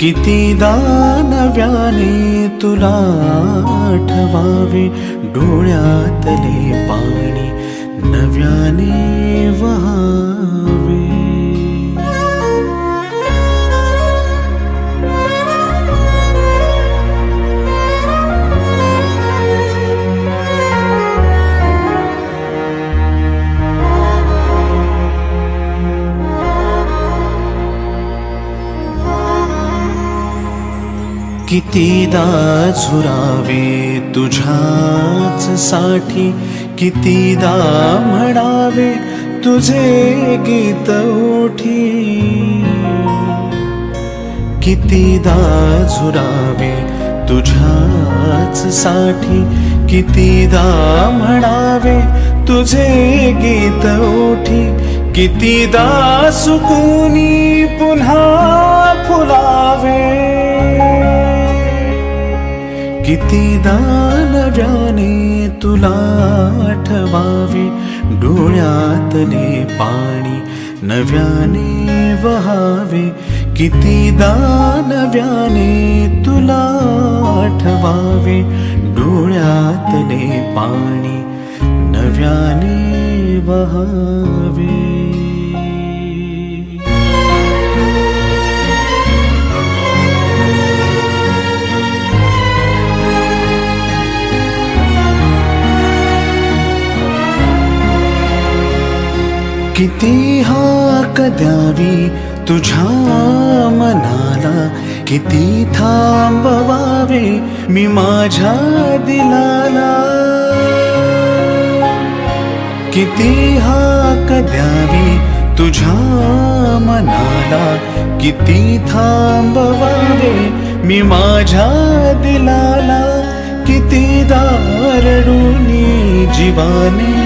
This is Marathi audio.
कितीदा नव्याने तुला ठवावे डोळ्यातले पाणी नव्याने वहावे. कितीदा झुरावे तुझ्याच साठी कितीदा म्हणावे तुझे गीत उठी. कितीदा झुरावे तुझ्याच साठी कितीदा म्हणावे तुझे गीत उठी. कितीदा सुकुनी पुन्हा फुलावे. कितीदा नव्याने तुला आठवावे. डोळ्यातले पाणी नव्याने वहावे. कितीदा नव्याने तुला आठवावे. डोळ्यातले पाणी नव्याने वहावे. किती हाक द्यावी तुझ्या मनाला? किती थांबवावे मी माझ्या दिलाला? किती हाक द्यावी तुझ्या मनाला? किती थांबवावे मी माझ्या दिलाला? किती दारडूनी जीवाने